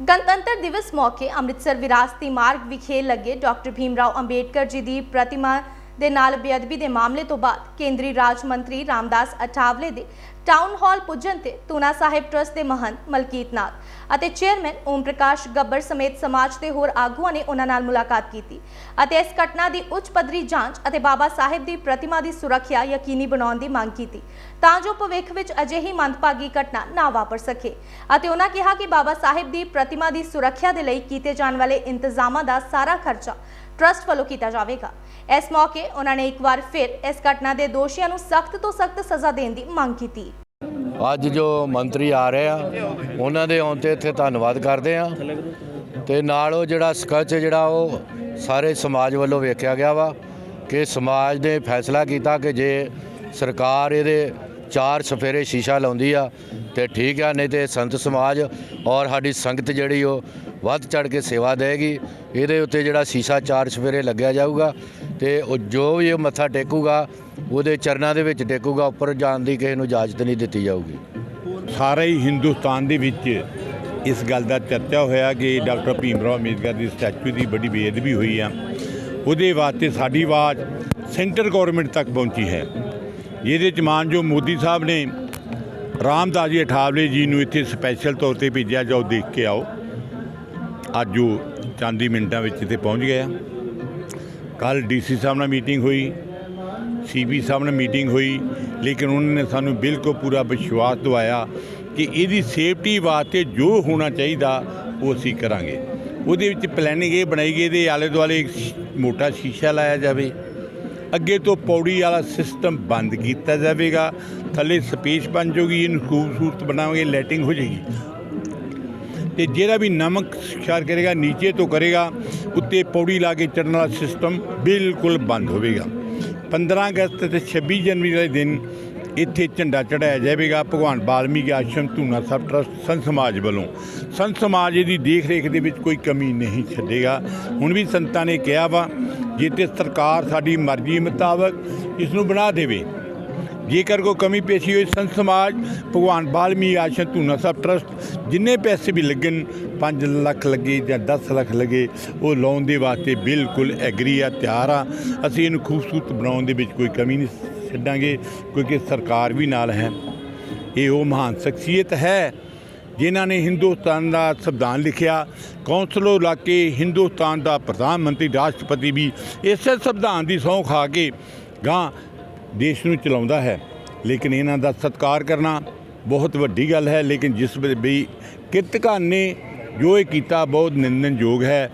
ਗਣਤੰਤਰ ਦਿਵਸ ਮੌਕੇ ਅੰਮ੍ਰਿਤਸਰ ਵਿਰਾਸਤੀ ਮਾਰਗ ਵਿਖੇ ਲੱਗੇ ਡਾਕਟਰ ਭੀਮ ਰਾਓ ਅੰਬੇਡਕਰ ਜੀ ਦੀ ਪ੍ਰਤਿਮਾ ਦੇ ਨਾਲ ਬੇਅਦਬੀ ਦੇ ਮਾਮਲੇ ਤੋਂ ਬਾਅਦ ਕੇਂਦਰੀ ਰਾਜ ਮੰਤਰੀ ਰਾਮਦਾਸ ਅਠਾਵਲੇ ਦੇ ਟਾਊਨ ਹਾਲ ਪੁੱਜਣ ਤੇ ਤੂਨਾ ਸਾਹਿਬ ਟਰਸਟ ਦੇ ਮਹੰਤ ਮਲਕੀਤ ਨਾਥ ਅਤੇ ਚੇਅਰਮੈਨ ਓਮ ਪ੍ਰਕਾਸ਼ ਗੱਬਰ ਸਮੇਤ ਸਮਾਜ ਦੇ ਹੋਰ ਆਗੂਆਂ ਨੇ ਉਹਨਾਂ ਨਾਲ ਮੁਲਾਕਾਤ ਕੀਤੀ ਅਤੇ ਇਸ ਘਟਨਾ ਦੀ ਉੱਚ ਪੱਧਰੀ ਜਾਂਚ ਅਤੇ ਬਾਬਾ ਸਾਹਿਬ ਦੀ ਪ੍ਰਤਿਮਾ ਦੀ ਸੁਰੱਖਿਆ ਯਕੀਨੀ ਬਣਾਉਣ ਦੀ ਮੰਗ ਕੀਤੀ। ਤਾਂ ਜੋ ਭਵਿੱਖ ਵਿੱਚ ਅਜਿਹੀ ਮੰਦਭਾਗੀ ਘਟਨਾ ਨਾ ਵਾਪਰ ਸਕੇ ਅਤੇ ਉਹਨਾਂ ਕਿਹਾ ਕਿ ਬਾਬਾ ਸਾਹਿਬ ਦੀ ਪ੍ਰਤਿਮਾ ਦੀ ਸੁਰੱਖਿਆ ਦੇ ਲਈ ਕੀਤੇ ਜਾਣ ਵਾਲੇ ਇੰਤਜ਼ਾਮਾਂ ਦਾ ਸਾਰਾ ਖਰਚਾ ਟਰਸਟ ਵੱਲੋਂ ਕੀਤਾ ਜਾਵੇਗਾ। ਇਸ ਮੌਕੇ ਉਹਨਾਂ ਨੇ ਇੱਕ ਵਾਰ ਫਿਰ ਇਸ ਘਟਨਾ ਦੇ ਦੋਸ਼ੀਆਂ ਨੂੰ ਸਖਤ ਤੋਂ ਸਖਤ ਸਜ਼ਾ ਦੇਣ ਦੀ ਮੰਗ ਕੀਤੀ। ਅੱਜ ਜੋ ਮੰਤਰੀ ਆ ਰਹੇ ਆ, ਉਹਨਾਂ ਦੇ ਆਉਣ ਤੇ ਇੱਥੇ ਧੰਨਵਾਦ ਕਰਦੇ ਆ। ਤੇ ਨਾਲ ਉਹ ਜਿਹੜਾ ਸਕੱਚ ਜਿਹੜਾ ਉਹ ਸਾਰੇ ਸਮਾਜ ਵੱਲੋਂ ਵੇਖਿਆ ਗਿਆ ਵਾ ਕਿ ਸਮਾਜ ਨੇ ਫੈਸਲਾ ਕੀਤਾ ਕਿ ਜੇ ਸਰਕਾਰ ਇਹਦੇ ਚਾਰ ਸਫੇਰੇ ਸ਼ੀਸ਼ਾ ਲਾਉਂਦੀ ਆ, ਤੇ ਠੀਕ ਆ, ਨਹੀਂ ਤੇ ਸੰਤ ਸਮਾਜ ਔਰ ਸਾਡੀ ਸੰਗਤ ਜਿਹੜੀ ਉਹ ਵੱਧ ਚੜ ਕੇ ਸੇਵਾ ਦੇਗੀ। ਇਹਦੇ ਉੱਤੇ ਜਿਹੜਾ ਸ਼ੀਸ਼ਾ ਚਾਰ ਸਵੇਰੇ ਲੱਗਿਆ ਜਾਊਗਾ ਤੇ ਉਹ ਜੋ ਵੀ ਉਹ ਮੱਥਾ ਟੇਕੂਗਾ, ਉਹਦੇ ਚਰਨਾਂ ਦੇ ਵਿੱਚ ਟੇਕੂਗਾ, ਉੱਪਰ ਜਾਣ ਦੀ ਕਿਸੇ ਨੂੰ ਇਜਾਜ਼ਤ ਨਹੀਂ ਦਿੱਤੀ ਜਾਊਗੀ। ਸਾਰੇ ਹੀ ਹਿੰਦੁਸਤਾਨ ਦੇ ਵਿੱਚ ਇਸ ਗੱਲ ਦਾ ਚਰਚਾ ਹੋਇਆ ਕਿ ਡਾਕਟਰ ਭੀਮ ਰਾਓ ਅੰਬੇਦਕਰ ਦੀ ਸਟੈਚੂ ਦੀ ਬੜੀ ਬੇਅਦਬੀ ਹੋਈ ਆ। ਉਹਦੇ ਵਾਸਤੇ ਸਾਡੀ ਆਵਾਜ਼ ਸੈਂਟਰ ਗਵਰਨਮੈਂਟ ਤੱਕ ਪਹੁੰਚੀ ਹੈ। ਇਹਦੇ ਚ ਮਾਨਯੋਗ ਮੋਦੀ ਸਾਹਿਬ ਨੇ ਰਾਮਦਾਸ ਜੀ ਅਠਾਵਲੇ ਜੀ ਨੂੰ ਇੱਥੇ ਸਪੈਸ਼ਲ ਤੌਰ ਤੇ ਭੇਜਿਆ, ਜਾਓ ਦੇਖ ਕੇ ਆਓ। ਅੱਜ ਉਹ ਚਾਂਦੀ ਮਿੰਟਾਂ ਵਿੱਚ ਇੱਥੇ ਪਹੁੰਚ ਗਿਆ ਕੱਲ ਡੀਸੀ ਸਾਹਿਬ ਨਾਲ ਮੀਟਿੰਗ ਹੋਈ, ਸੀਬੀ ਸਾਹਿਬ ਨਾਲ ਮੀਟਿੰਗ ਹੋਈ, ਲੇਕਿਨ ਉਹਨਾਂ ਨੇ ਸਾਨੂੰ ਬਿਲਕੁਲ ਪੂਰਾ ਵਿਸ਼ਵਾਸ ਦਵਾਇਆ ਕਿ ਇਹਦੀ ਸੇਫਟੀ ਵਾਸਤੇ ਜੋ ਹੋਣਾ ਚਾਹੀਦਾ, ਉਹ ਅਸੀਂ ਕਰਾਂਗੇ। ਉਹਦੇ ਵਿੱਚ ਪਲੈਨਿੰਗ ਇਹ ਬਣਾਈ ਗਈ, ਇਹਦੇ ਆਲੇ ਦੁਆਲੇ ਇੱਕ ਮੋਟਾ ਸ਼ੀਸ਼ਾ ਲਾਇਆ ਜਾਵੇ। ਅੱਗੇ ਤੋਂ ਪੌੜੀ ਵਾਲਾ ਸਿਸਟਮ ਬੰਦ ਕੀਤਾ ਜਾਵੇਗਾ। ਥੱਲੇ ਸਪੇਸ ਬਣ ਜਾਊਗੀ, ਇਹਨੂੰ ਖੂਬਸੂਰਤ ਬਣਾਵਾਂਗੇ ਲਾਈਟਿੰਗ ਹੋ ਜਾਏਗੀ। ਤੇ ਜਿਹੜਾ ਵੀ ਨਮਕ ਸ਼ਿਕਾਰ ਕਰੇਗਾ, ਨੀਚੇ ਤੋਂ ਕਰੇਗਾ, ਉੱਤੇ ਪੌੜੀ ਲਾ ਕੇ ਚੜਨ ਵਾਲਾ ਸਿਸਟਮ ਬਿਲਕੁਲ ਬੰਦ ਹੋਵੇਗਾ। 15 ਅਗਸਤ ਤੇ 26 ਜਨਵਰੀ ਵਾਲੇ ਦਿਨ ਇੱਥੇ ਝੰਡਾ ਚੜਾਇਆ ਜਾਵੇਗਾ। ਭਗਵਾਨ ਬਾਲਮੀਕ ਆਸ਼ਰਮ ਧੂਨਾ ਸਬ ਟਰਸਟ ਸੰਤ ਸਮਾਜ ਵੱਲੋਂ। ਸੰਤ ਸਮਾਜ ਇਹਦੀ ਦੇਖ ਰੇਖ ਦੇ ਵਿੱਚ ਕੋਈ ਕਮੀ ਨਹੀਂ ਛੱਡੇਗਾ। ਹੁਣ ਵੀ ਸੰਤਾਂ ਨੇ ਕਿਹਾ ਵਾ, ਜੇ ਤੇ ਸਰਕਾਰ ਸਾਡੀ ਮਰਜ਼ੀ ਮੁਤਾਬਕ ਇਸ ਨੂੰ ਬਣਾ ਦੇਵੇ ਜੇਕਰ ਕੋਈ ਕਮੀ ਪੇਸ਼ੀ ਹੋਈ, ਸੰਤ ਸਮਾਜ, ਭਗਵਾਨ ਬਾਲਮੀ ਆਸ਼ਰਮ ਧੂਨਾ ਸਾਹਿਬ ਟਰਸਟ ਜਿੰਨੇ ਪੈਸੇ ਵੀ ਲੱਗਣ 5 ਲੱਖ ਲੱਗੇ ਜਾਂ 10 ਲੱਖ ਲੱਗੇ, ਉਹ ਲਾਉਣ ਦੇ ਵਾਸਤੇ ਬਿਲਕੁਲ ਐਗਰੀ ਆ, ਤਿਆਰ ਆ। ਅਸੀਂ ਇਹਨੂੰ ਖੂਬਸੂਰਤ ਬਣਾਉਣ ਦੇ ਵਿੱਚ ਕੋਈ ਕਮੀ ਨਹੀਂ ਛੱਡਾਂਗੇ, ਕਿਉਂਕਿ ਸਰਕਾਰ ਵੀ ਨਾਲ ਹੈ। ਇਹ ਉਹ ਮਹਾਨ ਸ਼ਖਸੀਅਤ ਹੈ, ਜਿਨ੍ਹਾਂ ਨੇ ਹਿੰਦੁਸਤਾਨ ਦਾ ਸੰਵਿਧਾਨ ਲਿਖਿਆ। ਕੌਂਸਲੋ ਲਾ ਕੇ ਹਿੰਦੁਸਤਾਨ ਦਾ ਪ੍ਰਧਾਨ ਮੰਤਰੀ, ਰਾਸ਼ਟਰਪਤੀ ਵੀ ਇਸੇ ਸੰਵਿਧਾਨ ਦੀ ਸਹੁੰ ਖਾ ਕੇ ਗਾਂ ਦੇਸ਼ ਨੂੰ ਚਲਾਉਂਦਾ ਹੈ। ਲੇਕਿਨ ਇਹਨਾਂ ਦਾ ਸਤਿਕਾਰ ਕਰਨਾ ਬਹੁਤ ਵੱਡੀ ਗੱਲ ਹੈ। ਲੇਕਿਨ ਜਿਸ ਵੇਲੇ ਵੀ ਕਿਰਤਕਾਂ ਨੇ ਜੋ ਇਹ ਕੀਤਾ, ਬਹੁਤ ਨਿੰਦਣਯੋਗ ਹੈ।